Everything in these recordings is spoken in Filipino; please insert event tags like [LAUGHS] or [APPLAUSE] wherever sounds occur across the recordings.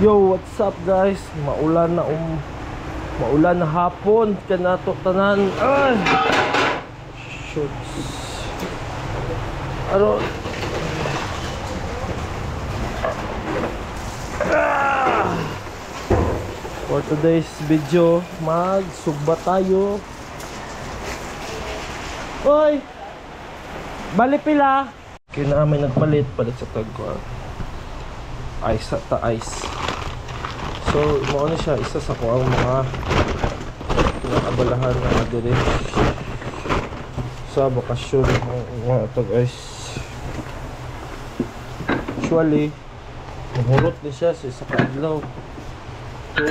Yo, what's up guys? Maulan na um maulan na hapon kanato tanan. Ay. Shoots. Ano? Ah! For today's video, magsugba tayo. Hoy! Bali pila. Kinaamay nagpalit palit sa tagko. Ice at ice. So, mo na siya isa sa kuang mga pinakabalahan na dire sa bakasyon mga tag ice. Usually, mahurot ni siya sa isa ka adlaw. So,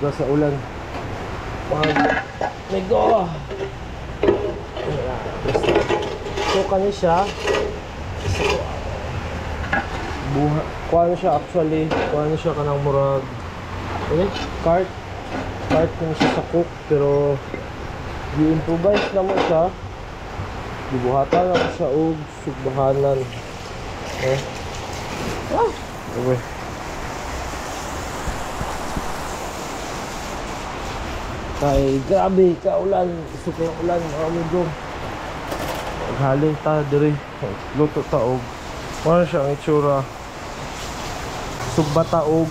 suga sa ulan. Mag Migo! So kani siya. Buha. Kuha siya actually. Kuha siya kanang murag eh, cart. Cart na siya sa cook pero i-improvise na mo siya. Gibuhatan mo siya og sugbahanan. Eh. Ah! Okay kay grabe ka ulan super ulan mga amigo Haling ta diri. Luto ta og ano siya ang itsura. Sugbata og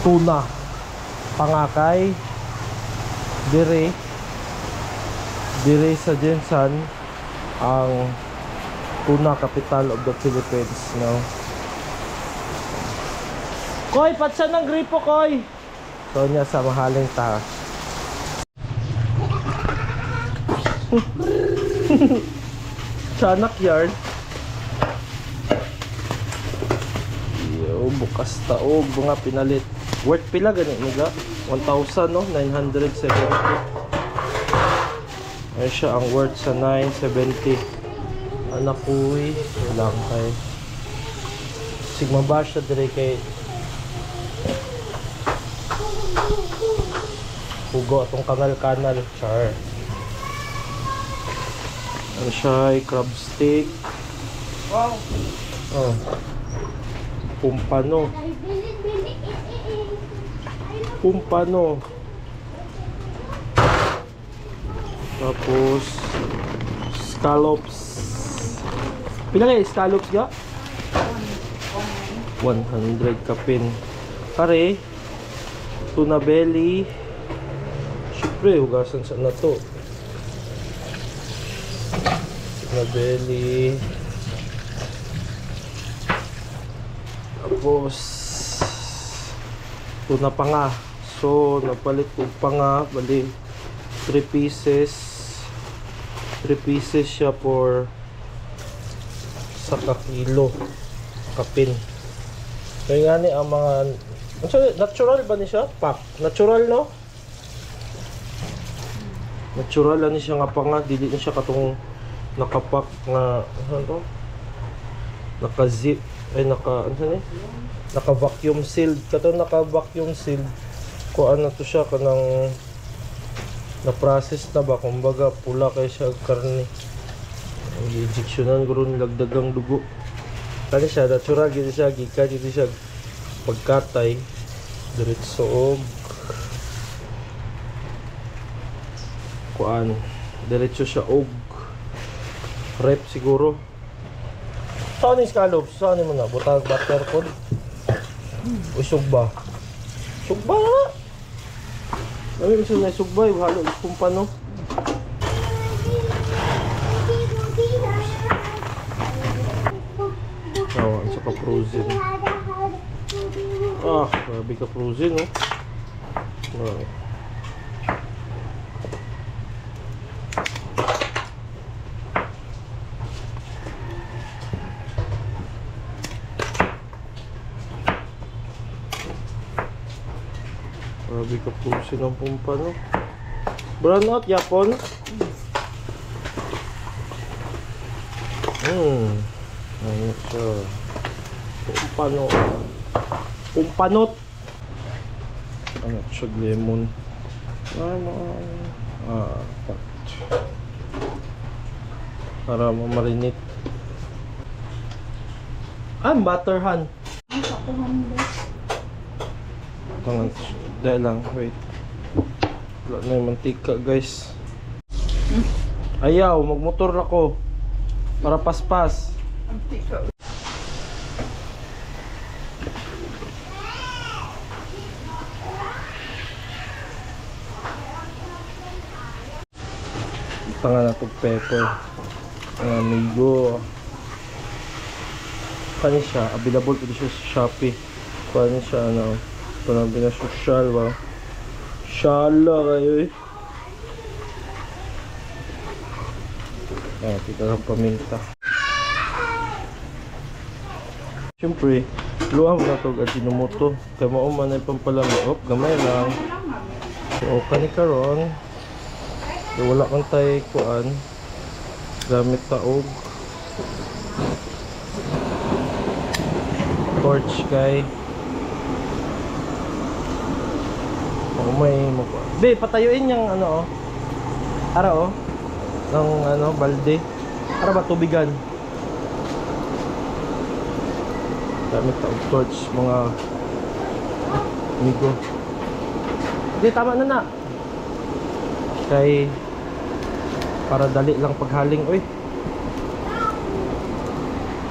tuna. Pangakay. Dire dire sa Jensan ang tuna capital of the Philippines no? Koy, patsan ng gripo, Koy! So niya sa mahaling ta. [LAUGHS] Chanak yard. Yo, bukas taog mga pinalit. Worth pila gani mga 1,000 no, 970. Ayun siya ang worth sa 970. Anak eh, lang kay Sigma bash siya dire kay Hugo atong kanal-kanal char. Ano siya ay crab stick. Wow! Oh. Pumpano. Pumpano. Tapos scallops. Pila kay scallops ga? 100 kapin. Kare. Tuna belly. Siyempre, hugasan sa na to. Belly. Tapos tuna pa nga. So, napalit ko pa nga. Bali, 3 pieces. 3 pieces siya for sa kilo kapin. Yung nga ni ang mga natural ba ni siya? Pack. Natural, no? Natural ani siya nga pa nga. Dili na siya katong nakapak nga ano to? Naka-zip ay naka ano ni? Naka vacuum sealed. Kato naka vacuum sealed. Ko ano to siya kanang na process na ba kumbaga pula kay siya karne. Ang injectionan guro nilagdagang dugo. Kani siya natural gid siya gikan gid siya pagkatay diretso og kuan diretso siya og rep siguro Saan yung scallops? Saan mo na? Butag butter ko? O sugba? Sugba na! Dami mo na sugba, yung halo yung kumpano. Awan, saka frozen. Ah, grabe ka frozen, oh. Ah. Grabe ka po ng pumpa, no? Brown out, yapon? Hmm. Ayun siya. Pumpano. Pumpanot. Ano siya, lemon. Ano? Ah, pat. Para mamarinate. Ah, butterhan. Ang kakuhan mo. Tangan. Dahil lang, wait. Wala na yung mantika, guys. Ayaw, magmotor ako. Para paspas. Tanga na itong pepper. Ang amigo. Kani siya, available po siya sa Shopee. Kani siya, ano, panabi na social, ba? Shala kayo eh. Ayan, kita ng paminta. Siyempre, luha mo na ito at sinumoto. Kaya mauman pampalamig. Oh, gamay lang. So, kani karon. So, wala kang tay kuan. Gamit taog. Torch kay. Oh, may mukha. Be, patayuin yung ano oh. Ara oh. Ng ano, balde. Para ba tubigan? Gamit taog torch mga amigo. Hindi, tama na na. Kay para dali lang paghaling. Uy.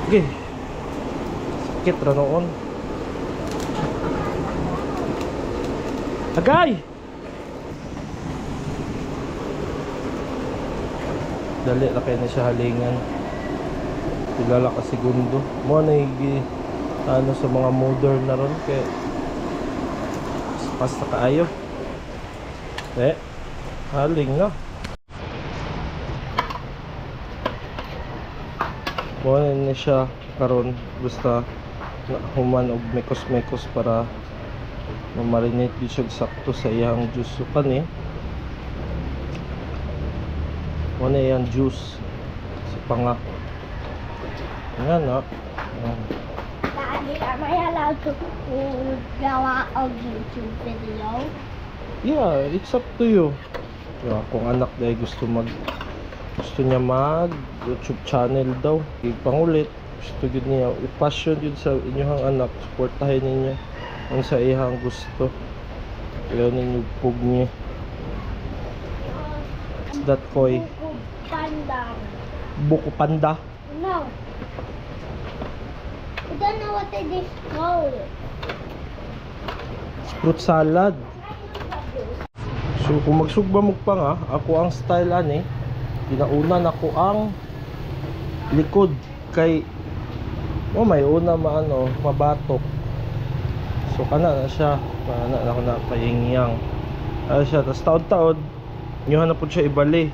Sige. Sakit ra noon. Agay! Dali kayo na siya halingan. Kilala ka segundo. Mo na ano sa mga modern na ron kay pas na kaayo. Eh, haling na. Mo na siya karon basta na human og mekos-mekos para mamarinate di siya sakto sa iyang juice. So kani na iyang juice sa panga. Yan na am I allowed to uh, gawa of YouTube video? yeah it's up to you. Yeah, kung anak dahil gusto mag gusto niya mag YouTube channel daw. Ipangulit gusto yun niya i-passion yun sa inyong anak supportahin ninyo ang sa iyang gusto. Kaya ninyo pug niya. That koy? Buko Panda. buko panda? No. I don't know what it is called. fruit salad. So kung magsugba mo pa nga ako ang style ani ginaunan ako ang likod kay oh may una maano mabatok so kana na siya? Kana na ako na paingyang ano siya tas taod-taod nyo na po siya ibali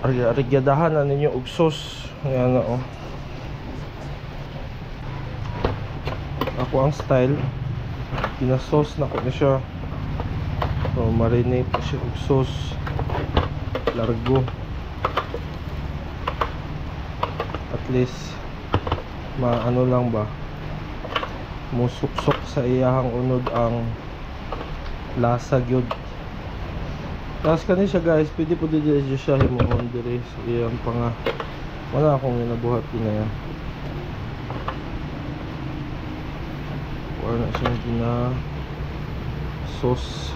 Ari- arigyadahan na ninyo og sauce yan oh. Ako ang style. Pinasauce na ko na siya. So marinate na siya og largo. At least maano lang ba musuksok sa iyahang unod ang lasa gyud. Tapos kani siya guys pwede po din siya himuon diri sa iyang panga. Wala akong ginabuhat na yan. Wala na siyang gina sauce.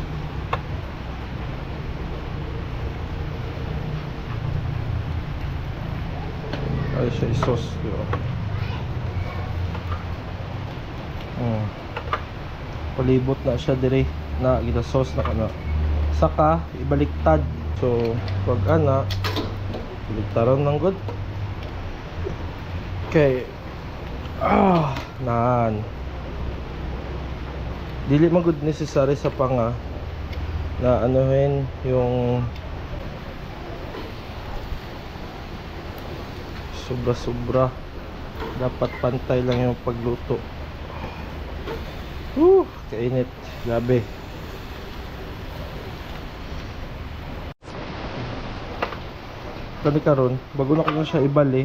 Ay siya i-sauce di hmm. palibot na siya dire na gina sauce na kana. Saka ibaliktad. So pag ana. Baliktaran ng good okay. Ah nan dili man good necessary sa panga na anuhin yung sobra sobra dapat pantay lang yung pagluto Whew, kainit. Grabe. Kani karon, bago na ko na siya ibali.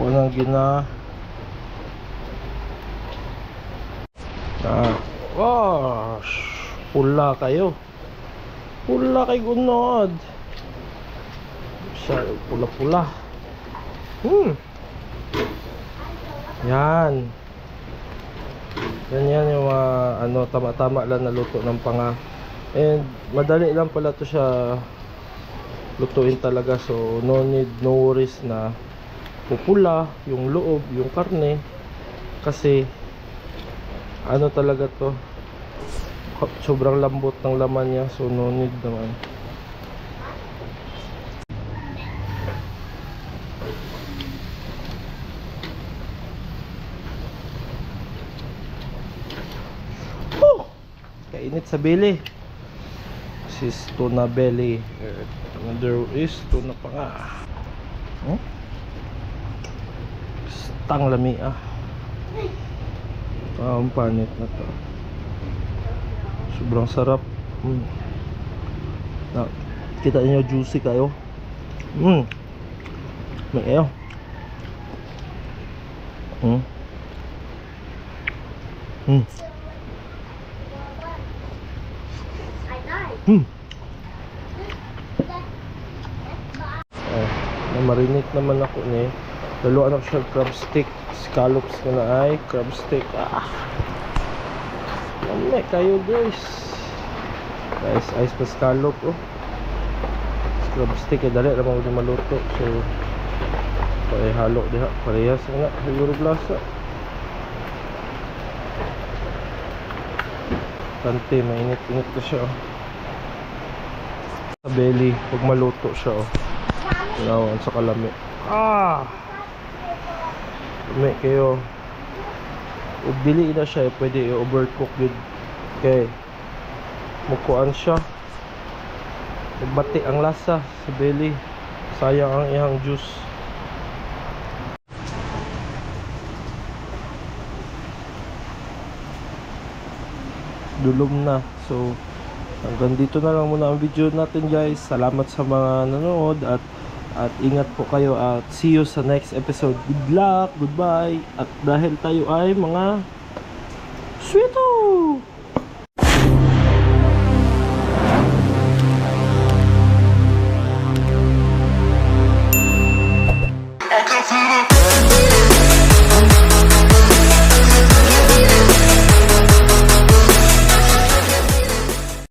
Walang gina Ah, wash. Pula kayo. Pula kay gunod. Pula-pula. Hmm. Yan. Yan yan yung mga ano tama-tama lang na luto ng panga. And madali lang pala to siya lutuin talaga so no need no worries na pupula yung loob, yung karne kasi ano talaga to sobrang lambot ng laman niya so no need naman Oh! Kainit sa belly. This is tuna belly. Uh, there is tuna pa nga. Hmm? Stang lami ah. Ah, ang panit na to. Sobrang sarap. Mm. Na, kita niyo juicy kayo. Mm. May kayo. Mm. Mm. I died. Hmm. Oh, namarinate naman ako ni. Laluan ako siya crab stick. Scallops ko na ay crab stick. Ah. Lame kayo guys. Guys, ice pa scallop oh. Crab stick eh dali lamang ko maluto. So Pare halo diha parehas nga siguro lasa. Kante, mainit-init ko siya oh. Sa belly, pag maluto siya oh. Tinawan sa kalami. Ah! Lami kayo. Ug dili na siya, eh, pwede i-overcook yun. Okay. Mukuan siya. Nagbati ang lasa sa belly. Sayang ang ihang juice. Dulom na. So, hanggang dito na lang muna ang video natin guys. Salamat sa mga nanonood at at ingat po kayo at see you sa next episode. Good luck, goodbye. At dahil tayo ay mga sweeto!